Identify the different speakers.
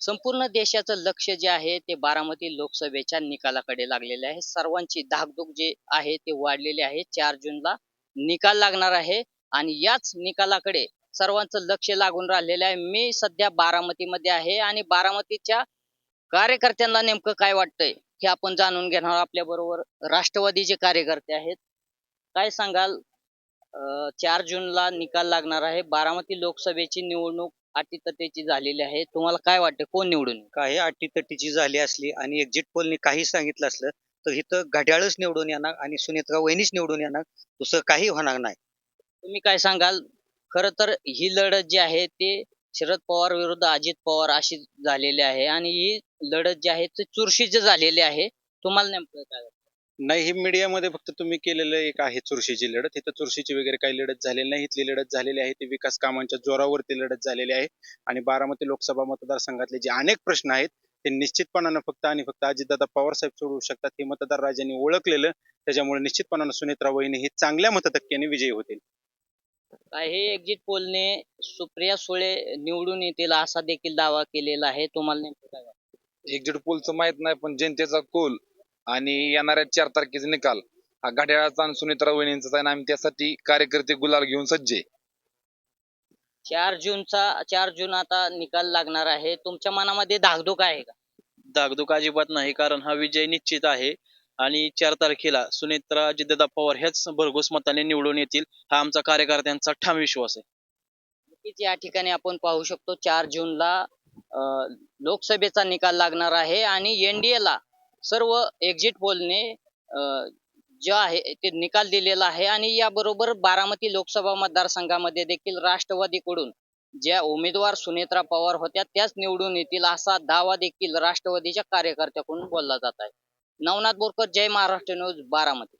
Speaker 1: संपूर्ण देशाचं लक्ष जे आहे ते बारामती लोकसभेच्या निकालाकडे लागलेले आहे. सर्वांची धाकधूक जे आहे ते वाढलेली आहे. चार जूनला निकाल लागणार आहे आणि याच निकालाकडे सर्वांचं लक्ष लागून राहिलेलं आहे. मी सध्या बारामतीमध्ये आहे आणि बारामतीच्या कार्यकर्त्यांना नेमकं काय वाटतंय हे आपण जाणून घेणार आपल्या बरोबर राष्ट्रवादीचे कार्यकर्ते आहेत काय सांगाल? अं, चार जूनला निकाल लागणार आहे. बारामती लोकसभेची निवडणूक अटीतटीची झालेली आहे. तुम्हाला काय वाटतं? कोण निवडून येईल?
Speaker 2: काही अटीतटीची झाली असली आणि एक्झिट पोलनी काही सांगितलं असलं तर इथं घड्याळच निवडून येणार आणि सुनेत्रा वहिनीच निवडून येणार. दुसरं काही होणार नाही.
Speaker 1: तुम्ही काय सांगाल? खर तर ही लढत जी आहे ते शरद पवार विरुद्ध अजित पवार अशी झालेली आहे आणि ही लढत जी आहे ती चुरशीची झालेली आहे. तुम्हाला नेमकं काय वाटतं?
Speaker 3: नाही ही मीडियामध्ये फक्त तुम्ही केलेलं एक आहे चुरशीची लढत. इथं चुरशीची वगैरे काही लढत झालेली नाही. इथली लढत झालेली आहे. ती विकास कामांच्या जोरावरती लढत झालेली आहे. आणि बारामती लोकसभा मतदारसंघातले जे अनेक प्रश्न आहेत ते निश्चितपणानं फक्त आणि फक्त अजितदादा पवार साहेब सोडवू शकतात हे मतदार राजांनी ओळखलेलं. त्याच्यामुळे निश्चितपणानं सुनेत्रा वहिनी हे चांगल्या मतटक्क्याने विजयी होतील.
Speaker 1: काय हे एक्झिट पोलने सुप्रिया सुळे निवडून येतील असा देखील दावा केलेला आहे. तुम्हाला नेमकं काय वाटतं?
Speaker 4: एक्झिट पोलचं माहीत नाही पण जनतेचा कोल आणि येणाऱ्या चार तारखेचा निकाल. हा घड्याळाचा आणि सुनेत्रा वहिनींचा आहे आणि आम्ही त्यासाठी कार्यकर्ते गुलाल घेऊन सज्ज आहे.
Speaker 1: चार जूनचा चार जून आता निकाल लागणार आहे. तुमच्या मनामध्ये धाकधूक आहे का?
Speaker 5: धाकधूक अजिबात नाही कारण हा विजय निश्चित आहे. आणि चार तारखेला सुनेत्रा अजितदादा पवार ह्याच भरघोस मताने निवडून येतील हा आमचा कार्यकर्त्यांचा ठाम विश्वास आहे.
Speaker 1: नक्कीच या ठिकाणी आपण पाहू शकतो चार जूनला अं, लोकसभेचा निकाल लागणार आहे आणि एनडीए ला सर्व एक्झिट पोलने जे आहे ते निकाल दिलेला आहे. आणि याबरोबर बारामती लोकसभा मतदारसंघामध्ये देखील राष्ट्रवादीकडून ज्या उमेदवार सुनेत्रा पवार होत्या त्याच निवडून येतील असा दावा देखील राष्ट्रवादीच्या कार्यकर्त्याकडून बोलला जात आहे. नवनाथ बोरकर जय महाराष्ट्र न्यूज बारामती.